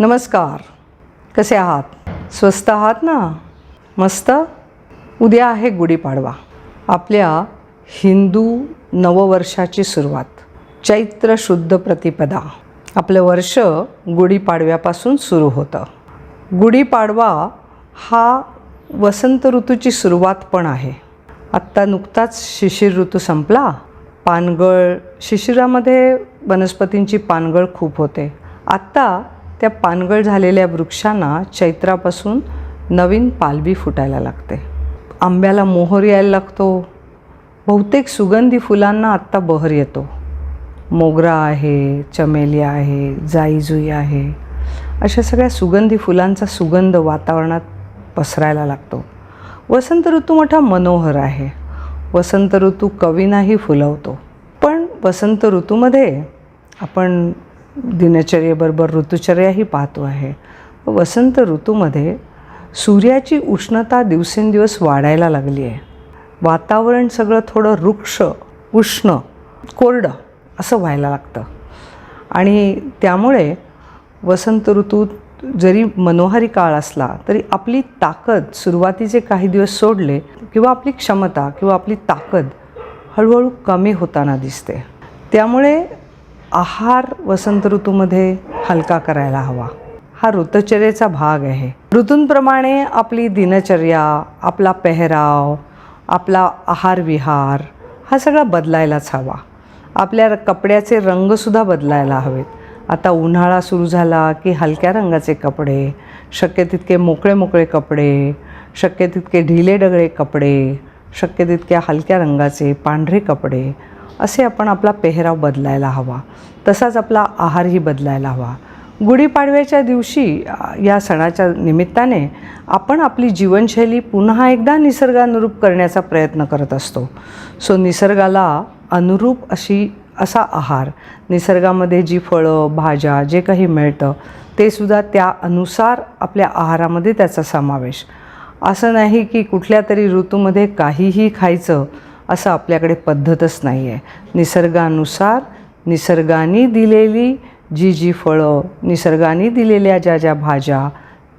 नमस्कार. कसे आहात? स्वस्त आहात ना? मस्त? उद्या आहे गुढीपाडवा. आपल्या हिंदू नववर्षाची सुरुवात. चैत्र शुद्ध प्रतिपदा. आपलं वर्ष गुढीपाडव्यापासून सुरू होतं. गुढीपाडवा हा वसंत ऋतूची सुरुवात पण आहे. आत्ता नुकताच शिशिर ऋतू संपला. पानगळ शिशिरामध्ये वनस्पतींची पानगळ खूप होते. आत्ता त्या पानगळ झालेल्या वृक्षांना चैत्रापासून नवीन पालवी फुटायला लागते. आंब्याला मोहर यायला लागतो. बहुतेक सुगंधी फुलांना आत्ता बहर येतो. मोगरा आहे चमेली आहे जाईजुई आहे. अशा सगळ्या सुगंधी फुलांचा सुगंध वातावरणात पसरायला लागतो. वसंत ऋतू मोठा मनोहर आहे. वसंत ऋतू कवींनाही फुलवतो. पण वसंत ऋतूमध्ये आपण दिनचर्येबरोबर ऋतुचर्याही पाहतो आहे. वसंत ऋतूमध्ये सूर्याची उष्णता दिवसेंदिवस वाढायला लागली आहे. वातावरण सगळं थोडं वृक्ष उष्ण कोरडं असं व्हायला लागतं. आणि त्यामुळे वसंत ऋतूत जरी मनोहारी काळ असला तरी आपली ताकद सुरुवातीचे काही दिवस सोडले किंवा आपली क्षमता किंवा आपली ताकद हळूहळू कमी होताना दिसते. त्यामुळे आहार वसंत ऋतूमध्ये हलका करायला हवा. हा ऋतचर्येचा भाग आहे. ऋतूंप्रमाणे आपली दिनचर्या आपला पेहराव आपला आहारविहार हा सगळा बदलायलाच हवा. आपल्या कपड्याचे रंगसुद्धा बदलायला हवेत. आता उन्हाळा सुरू झाला की हलक्या रंगाचे कपडे शक्य तितके मोकळे मोकळे कपडे शक्य तितके ढिले डगळे कपडे शक्य तितक्या हलक्या रंगाचे पांढरे कपडे असे आपण आपला पेहराव बदलायला हवा. तसाच आपला आहारही बदलायला हवा. गुढीपाडव्याच्या दिवशी या सणाच्या निमित्ताने आपण आपली जीवनशैली पुन्हा एकदा निसर्गानुरूप करण्याचा प्रयत्न करत असतो. सो निसर्गाला अनुरूप अशी असा आहार निसर्गामध्ये जी फळं भाज्या जे काही मिळतं ते सुद्धा त्या अनुसार आपल्या आहारामध्ये त्याचा समावेश. असं नाही की कुठल्या तरी ऋतूमध्ये काहीही खायचं असं आपल्याकडे पद्धतच नाही आहे. निसर्गानुसार निसर्गाने दिलेली जी जी फळं निसर्गाने दिलेल्या ज्या ज्या भाज्या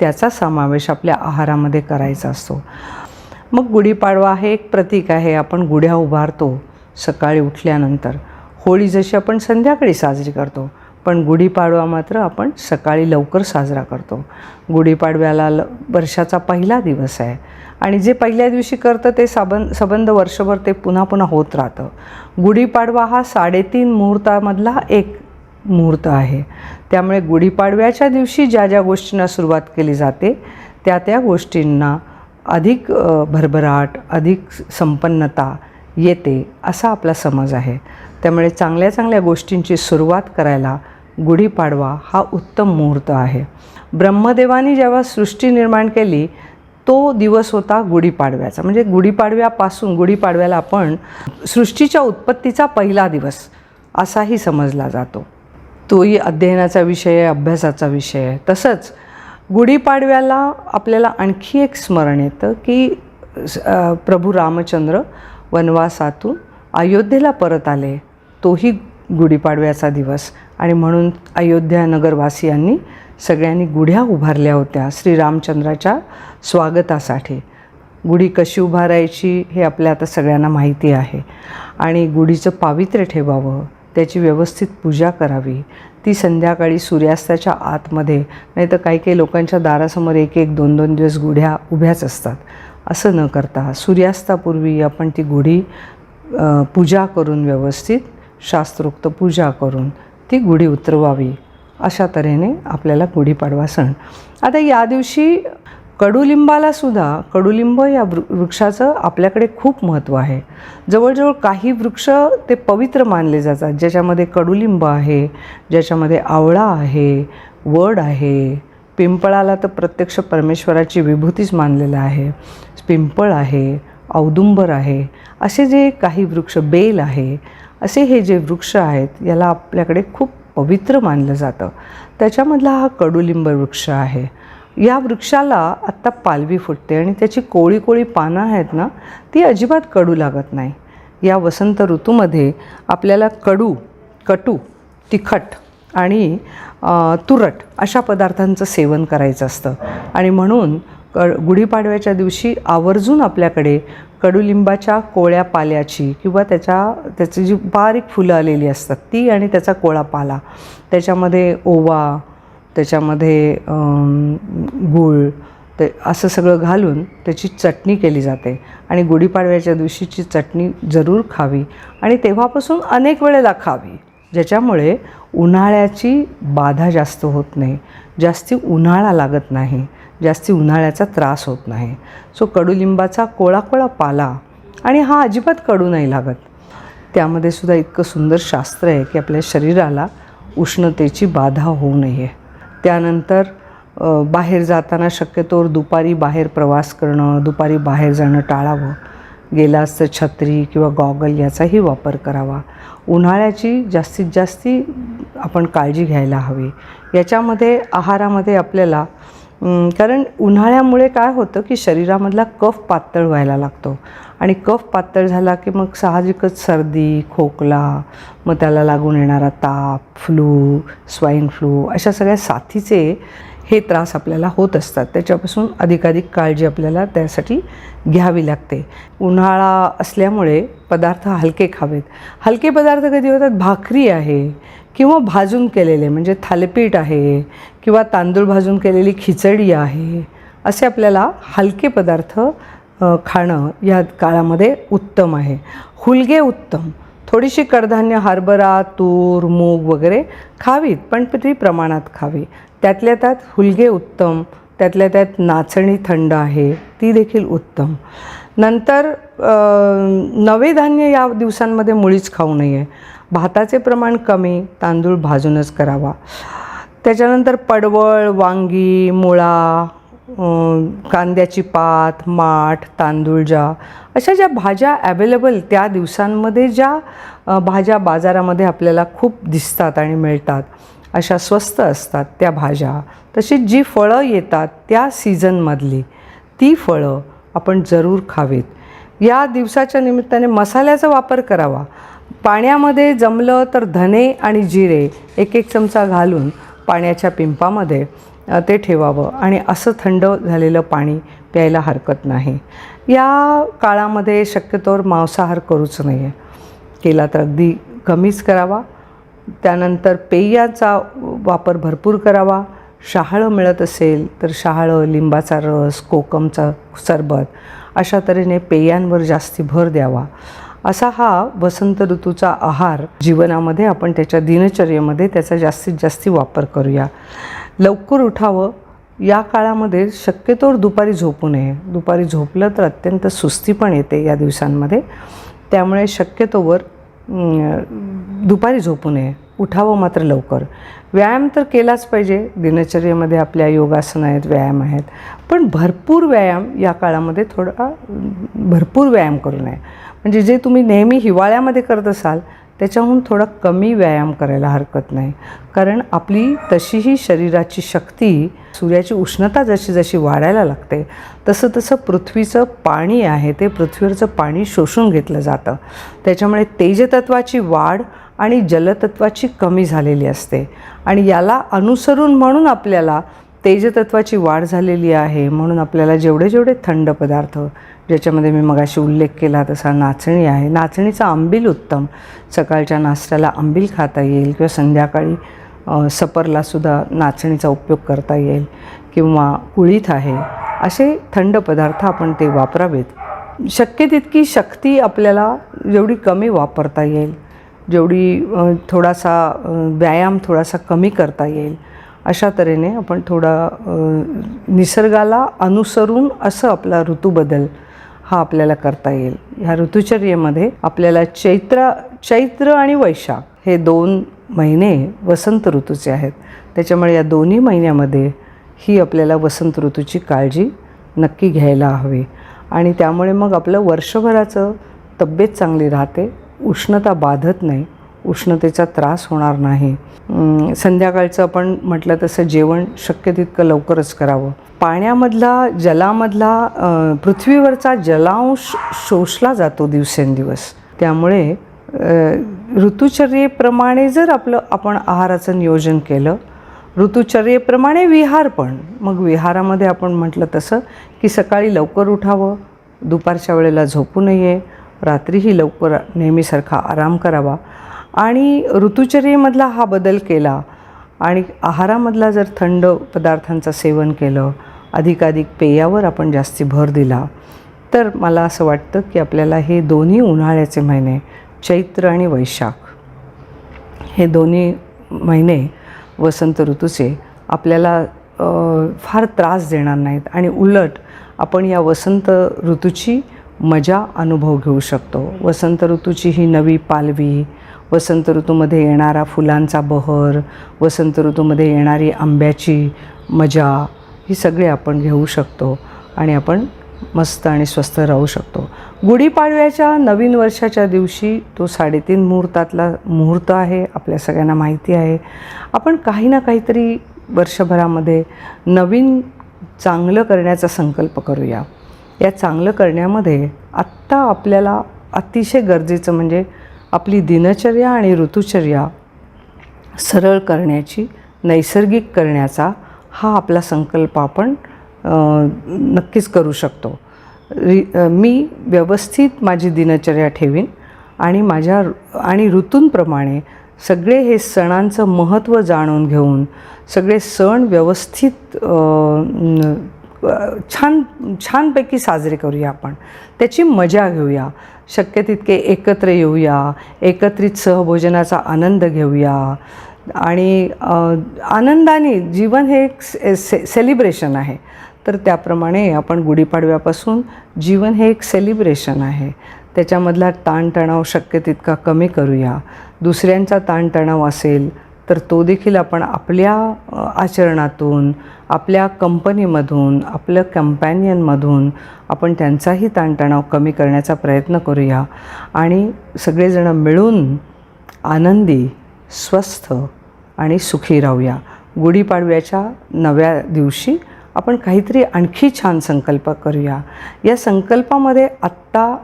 त्याचा समावेश आपल्या आहारामध्ये करायचा असतो. मग गुढीपाडवा हे एक प्रतीक आहे. आपण गुढ्या उभारतो सकाळी उठल्यानंतर. होळी जशी आपण संध्याकाळी साजरी करतो पण गुढीपाडवा मात्र आपण सकाळी लवकर साजरा करतो. गुढीपाडव्याला ल वर्षाचा पहिला दिवस आहे. आणि जे पहिल्या दिवशी करतं ते साबन सबंध वर्षभर ते पुन्हा पुन्हा होत राहतं. गुढीपाडवा हा साडेतीन मुहूर्तामधला एक मुहूर्त आहे. त्यामुळे गुढीपाडव्याच्या दिवशी ज्या ज्या गोष्टींना सुरुवात केली जाते त्या त्या गोष्टींना अधिक भरभराट अधिक संपन्नता येते असा आपला समज आहे. त्यामुळे चांगल्या चांगल्या गोष्टींची सुरुवात करायला गुढीपाडवा हा उत्तम मुहूर्त आहे. ब्रह्मदेवानी जेव्हा सृष्टी निर्माण केली तो दिवस होता गुढीपाडव्याचा म्हणजे गुढीपाडव्यापासून गुढीपाडव्याला आपण सृष्टीच्या उत्पत्तीचा पहिला दिवस असाही समजला जातो. तोही अध्ययनाचा विषय आहे अभ्यासाचा विषय आहे. तसंच गुढीपाडव्याला आपल्याला आणखी एक स्मरण येतं की प्रभू रामचंद्र वनवासातून अयोध्येला परत आले. तोही गुढीपाडव्याचा दिवस. आणि म्हणून अयोध्या नगरवासियांनी सगळ्यांनी गुढ्या उभारल्या होत्या श्रीरामचंद्राच्या स्वागतासाठी. गुढी कशी उभारायची हे आपल्या आता सगळ्यांना माहिती आहे. आणि गुढीचं पावित्र्य ठेवावं त्याची व्यवस्थित पूजा करावी. ती संध्याकाळी सूर्यास्ताच्या आतमध्ये नाही तर काही काही लोकांच्या दारासमोर एक एक दोन दोन दिवस गुढ्या उभ्याच असतात. असं न करता सूर्यास्तापूर्वी आपण ती गुढी पूजा करून व्यवस्थित शास्त्रोक्त पूजा करून ती गुढी उतरवावी अशा तऱ्हेने आपल्याला गुढीपाडवा सण. आता या दिवशी कडुलिंबाला सुद्धा कडुलिंब या वृ वृक्षाचं आपल्याकडे खूप महत्त्व आहे. जवळजवळ काही वृक्ष ते पवित्र मानले जातात. ज्याच्यामध्ये कडुलिंब आहे ज्याच्यामध्ये आवळा आहे वड आहे. पिंपळाला तर प्रत्यक्ष परमेश्वराची विभूतीच मानलेलं आहे. पिंपळ आहे औदुंबर आहे. असे जे काही वृक्ष बेल आहे असे हे जे वृक्ष आहेत याला आपल्याकडे खूप पवित्र मानलं जातं. त्याच्यामधला हा कडुलिंब वृक्ष आहे. या वृक्षाला आत्ता पालवी फुटते आणि त्याची कोळी कोळी पानं आहेत ना ती अजिबात कडू लागत नाही. या वसंत ऋतूमध्ये आपल्याला कडू कटू तिखट आणि तुरट अशा पदार्थांचं सेवन करायचं असतं. आणि म्हणून क गुढीपाडव्याच्या दिवशी आवर्जून आपल्याकडे कडुलिंबाच्या कोळ्या पाल्याची किंवा त्याच्या त्याची जी बारीक फुलं आलेली असतात ती आणि त्याचा कोळा पाला. त्याच्यामध्ये ओवा त्याच्यामध्ये गुळ गूळ ते असं सगळं घालून त्याची चटणी केली जाते. आणि गुढीपाडव्याच्या दिवशीची चटणी जरूर खावी आणि तेव्हापासून अनेक वेळेला खावी ज्याच्यामुळे उन्हाळ्याची बाधा जास्त होत नाही. जास्ती उन्हाळा लागत नाही. जास्ती उन्हाळ्याचा त्रास होत नाही. सो कडुलिंबाचा कोळा कोळा पाला आणि हा अजिबात कडू नाही लागत. त्यामध्ये सुद्धा इतकं सुंदर शास्त्र आहे की आपल्या शरीराला उष्णतेची बाधा होऊ नये. त्यानंतर बाहेर जाताना शक्यतोवर दुपारी बाहेर प्रवास करणं दुपारी बाहेर जाणं टाळावं गेलास तर छत्री किंवा गॉगल याचाही वापर करावा. उन्हाळ्याची जास्तीत जास्ती आपण काळजी घ्यायला हवी. याच्यामध्ये आहारामध्ये आपल्याला कारण उन्हाळ्यामुळे काय होतं की शरीरामधला कफ पातळ व्हायला लागतो. आणि कफ पातळ झाला की मग साहजिकच सर्दी खोकला मग त्याला लागून येणारा ताप फ्लू स्वाईन फ्लू अशा सगळ्या साथीचे हे त्रास आपल्याला होत असतात. त्याच्यापासून अधिकाधिक काळजी आपल्याला त्यासाठी घ्यावी लागते. उन्हाळा असल्यामुळे पदार्थ हलके खावेत. हलके पदार्थ कधी होतात? भाकरी आहे. किंवा भाजून केलेले म्हणजे थालीपीठ आहे किंवा तांदूळ भाजून केलेली खिचडी आहे असे आपल्याला हलके पदार्थ खाणं या काळामध्ये उत्तम आहे. हुलगे उत्तम. थोडीशी कडधान्य हरभरा तूर मूग वगैरे खावीत पण ती प्रमाणात खावी. त्यातल्या त्यात हुलगे उत्तम त्यातल्या त्यात नाचणी थंड आहे ती देखील उत्तम. नंतर नवे धान्य या दिवसांमध्ये मुळीच खाऊ नये. भाताचे प्रमाण कमी तांदूळ भाजूनच करावा. त्याच्यानंतर पडवळ वांगी मुळा कांद्याची पात माठ तांदूळजा अशा ज्या भाज्या ॲवेलेबल त्या दिवसांमध्ये ज्या भाज्या बाजारामध्ये आपल्याला खूप दिसतात आणि मिळतात अशा स्वस्त असतात त्या भाज्या. तशीच जी फळं येतात त्या सीझनमधली ती फळं आपण जरूर खावीत. या दिवसाच्या निमित्ताने मसाल्याचा वापर करावा. पाण्यामध्ये जमलं तर धने आणि जिरे एक एक चमचा घालून पाण्याच्या पिंपामध्ये ते ठेवावं. आणि असं थंड झालेलं पाणी प्यायला हरकत नाही. या काळामध्ये शक्यतोवर मांसाहार करूच नाही आहे केला तर अगदी कमीच करावा. त्यानंतर पेयाचा वापर भरपूर करावा. शहाळं मिळत असेल तर शहाळं लिंबाचा रस कोकमचा सरबत अशा तऱ्हेने पेयांवर जास्ती भर द्यावा. असा हा वसंत ऋतूचा आहार जीवनामध्ये आपण त्याच्या दिनचर्येमध्ये त्याचा जास्तीत जास्ती वापर करूया. लवकर उठावं. या काळामध्ये शक्यतोवर दुपारी झोपू नये. दुपारी झोपलं तर अत्यंत सुस्ती पण येते या दिवसांमध्ये. त्यामुळे शक्यतोवर दुपारी झोपू नये. उठावं मात्र लवकर. व्यायाम तर केलाच पाहिजे. दिनचर्येमध्ये आपल्या योगासनं आहेत व्यायाम आहेत. पण भरपूर व्यायाम या काळामध्ये थोडा भरपूर व्यायाम करू नये. म्हणजे जे तुम्ही नेहमी हिवाळ्यामध्ये करत असाल त्याच्याहून थोडा कमी व्यायाम करायला हरकत नाही. कारण आपली तशीही शरीराची शक्ती सूर्याची उष्णता जशी जशी वाढायला लागते तसं तसं पृथ्वीचं पाणी आहे ते पृथ्वीवरचं पाणी शोषून घेतलं जातं. त्याच्यामुळे तेजतत्वाची वाढ आणि जलतत्वाची कमी झालेली असते. आणि याला अनुसरून म्हणून आपल्याला तेजतत्वाची वाढ झालेली आहे म्हणून आपल्याला जेवढे जेवढे थंड पदार्थ ज्याच्यामध्ये मी मगाशी उल्लेख केला तसा नाचणी आहे. नाचणीचा आंबील उत्तम. सकाळच्या नाश्त्याला आंबील खाता येईल किंवा संध्याकाळी सपरलासुद्धा नाचणीचा उपयोग करता येईल किंवा कुळीथ आहे. असे थंड पदार्थ आपण ते वापरावेत. शक्य तितकी शक्ती आपल्याला जेवढी कमी वापरता येईल जेवढी थोडासा व्यायाम थोडासा कमी करता येईल अशा तऱ्हेने आपण थोडा निसर्गाला अनुसरून असं आपला ऋतूबदल हा आपल्याला करता येईल. ह्या ऋतुचर्येमध्ये आपल्याला चैत्र चैत्र आणि वैशाख हे दोन महिने वसंत ऋतूचे आहेत. त्याच्यामुळे या दोन्ही महिन्यामध्ये ही आपल्याला वसंत ऋतूची काळजी नक्की घ्यायला हवी. आणि त्यामुळे मग आपलं वर्षभराचं तब्येत चांगली राहते उष्णता बाधत नाही उष्णतेचा त्रास होणार नाही. संध्याकाळचं आपण म्हटलं तसं जेवण शक्य तितकं लवकरच करावं. पाण्यामधला जलामधला पृथ्वीवरचा जलांश शोषला जातो दिवसेंदिवस. त्यामुळे ऋतुचर्येप्रमाणे जर आपलं आपण आहाराचं नियोजन केलं ऋतुचर्येप्रमाणे विहार पण मग विहारामध्ये आपण म्हटलं तसं की सकाळी लवकर उठावं दुपारच्या वेळेला झोपू नये रात्रीही लवकर नेहमीसारखा आराम करावा. आणि ऋतुचर्येमधला हा बदल केला आणि आहारामधला जर थंड पदार्थांचं सेवन केलं अधिकाधिक पेयावर आपण जास्ती भर दिला तर मला असं वाटतं की आपल्याला हे दोन्ही उन्हाळ्याचे महिने चैत्र आणि वैशाख हे दोन्ही महिने वसंत ऋतूचे आपल्याला फार त्रास देणार नाहीत. आणि उलट आपण या वसंत ऋतूची मजा अनुभव घेऊ शकतो. वसंत ऋतूची ही नवी पालवी वसंत ऋतूमध्ये येणारा फुलांचा बहर वसंत ऋतूमध्ये येणारी आंब्याची मजा ही सगळी आपण घेऊ शकतो आणि आपण मस्त आणि स्वस्थ राहू शकतो. गुढीपाडव्याच्या नवीन वर्षाच्या दिवशी तो साडेतीन मुहूर्तातला मुहूर्त आहे आपल्या सगळ्यांना माहिती आहे. आपण काही ना काहीतरी वर्षभरामध्ये नवीन चांगलं करण्याचा संकल्प करूया. या चांगलं करण्यामध्ये आत्ता आपल्याला अतिशय गरजेचं म्हणजे आपली दिनचर्या आणि ऋतुचर्या सरळ करण्याची नैसर्गिक करण्याचा हा आपला संकल्प आपण नक्कीच करू शकतो. रि मी व्यवस्थित माझी दिनचर्या ठेवीन आणि माझ्या आणि ऋतूंप्रमाणे सगळे हे सणांचं महत्त्व जाणून घेऊन सगळे सण व्यवस्थित छान छानपैकी साजरे करूया आपण. त्याची मजा घेऊया. शक्य तितके एकत्र येऊया. एकत्रित सहभोजनाचा आनंद घेऊया. आणि आनंदाने जीवन हे एक से से सेलिब्रेशन आहे. तर त्याप्रमाणे आपण गुढीपाडव्यापासून जीवन हे एक सेलिब्रेशन आहे. त्याच्यामधला ताणतणाव शक्य तितका कमी करूया. दुसऱ्यांचा ताणतणाव असेल तर तो देखील आपण आपल्या आचरणातून आपल्या कंपनीमधून आपलं कंपॅनियनमधून आपण त्यांचाही ताणतणाव कमी करण्याचा प्रयत्न करूया. आणि सगळेजणं मिळून आनंदी स्वस्थ आणि सुखी राहूया. गुढीपाडव्याच्या नव्या दिवशी आपण काहीतरी आणखी छान संकल्प करूया. या संकल्पामध्ये आत्ता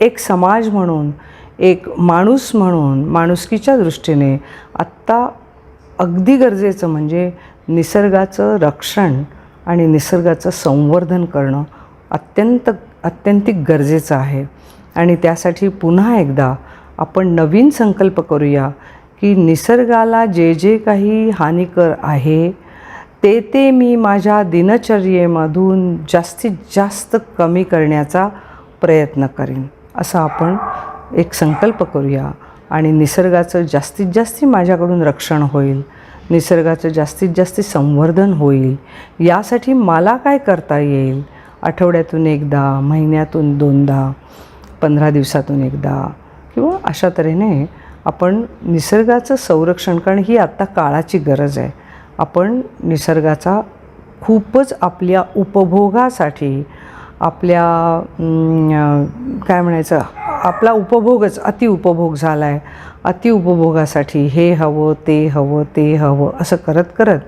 एक समाज म्हणून एक माणूस म्हणून माणुसकीच्या दृष्टीने आत्ता अगदी गरजेचं म्हणजे निसर्गाचं रक्षण आणि निसर्गाचं संवर्धन करणं अत्यंत अत्यंतिक गरजेचं आहे. आणि त्यासाठी पुन्हा एकदा आपण नवीन संकल्प करूया की निसर्गाला जे जे काही हानिकर आहे ते ते मी माझ्या दिनचर्येमधून जास्तीत जास्त कमी करण्याचा प्रयत्न करीन. असा आपण एक संकल्प करूया. आणि निसर्गाचं जास्तीत जास्त माझ्याकडून रक्षण होईल. निसर्गाचं जास्तीत जास्त संवर्धन होईल. यासाठी मला काय करता येईल? आठवड्यातून एकदा महिन्यातून दोनदा पंधरा दिवसातून एकदा किंवा अशा तऱ्हेने आपण निसर्गाचं संरक्षण कारण ही आत्ता काळाची गरज आहे. आपण निसर्गाचा खूपच आपल्या उपभोगासाठी आपल्या काय म्हणायचं आपला उपभोगच अतिउपभोग झाला आहे अतिउपभोगासाठी हे हवं ते हवं ते हवं असं करत करत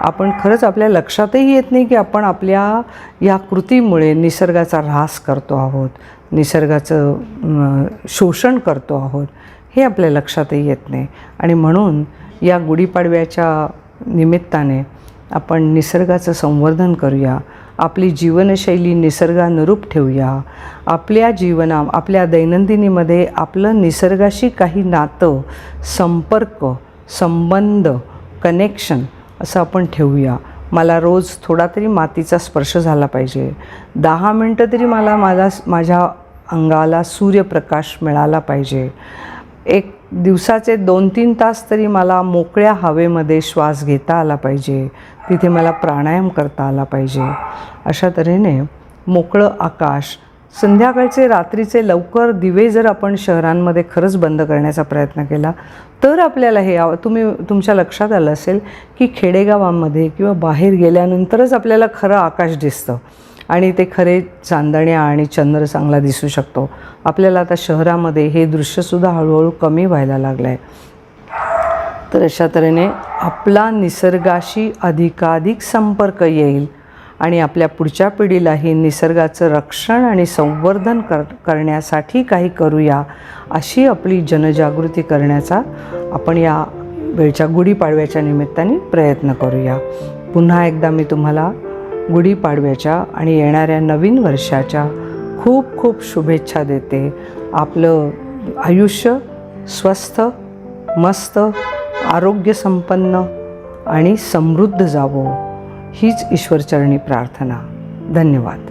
आपण खरंच आपल्या लक्षातही येत नाही की आपण आपल्या या कृतीमुळे निसर्गाचा ऱ्हास करतो आहोत निसर्गाचं शोषण करतो आहोत हे आपल्या लक्षातही येत नाही. आणि म्हणून या गुढीपाडव्याच्या निमित्ताने आपण निसर्गाचं संवर्धन करूया. आपली जीवनशैली निसर्गानुरूप ठेवूया. आपल्या जीवना आपल्या दैनंदिनीमध्ये आपलं निसर्गाशी काही नातं संपर्क संबंध कनेक्शन असं आपण ठेवूया. मला रोज थोडा तरी मातीचा स्पर्श झाला पाहिजे. दहा मिनटं तरी मला माझा माझ्या अंगाला सूर्यप्रकाश मिळाला पाहिजे. एक दिवसाचे दोन तीन तास तरी मला मोकळ्या हवेमध्ये श्वास घेता आला पाहिजे. तिथे मला प्राणायाम करता आला पाहिजे. अशा तऱ्हेने मोकळं आकाश संध्याकाळचे रात्रीचे लवकर दिवे जर आपण शहरांमध्ये खरंच बंद करण्याचा प्रयत्न केला तर आपल्याला हे तुम्ही तुमच्या लक्षात आलं असेल की खेडेगावांमध्ये किंवा बाहेर गेल्यानंतरच आपल्याला खरं आकाश दिसतं. आणि ते खरे चांदण्या आणि चंद्र चांगला दिसू शकतो. आपल्याला आता शहरामध्ये हे दृश्यसुद्धा हळूहळू कमी व्हायला लागलं आहे तर अशा तऱ्हेने आपला निसर्गाशी अधिकाधिक संपर्क येईल आणि आपल्या पुढच्या पिढीलाही निसर्गाचं रक्षण आणि संवर्धन कर करण्यासाठी काही करूया अशी आपली जनजागृती करण्याचा आपण या वेळच्या गुढीपाडव्याच्या निमित्ताने प्रयत्न करूया. पुन्हा एकदा मी तुम्हाला गुढीपाडव्याच्या आणि येणाऱ्या नवीन वर्षाच्या खूप खूप शुभेच्छा देते. आपलं आयुष्य स्वस्थ मस्त आरोग्यसंपन्न आणि समृद्ध जावो. हीच ईश्वरचरणी प्रार्थना. धन्यवाद.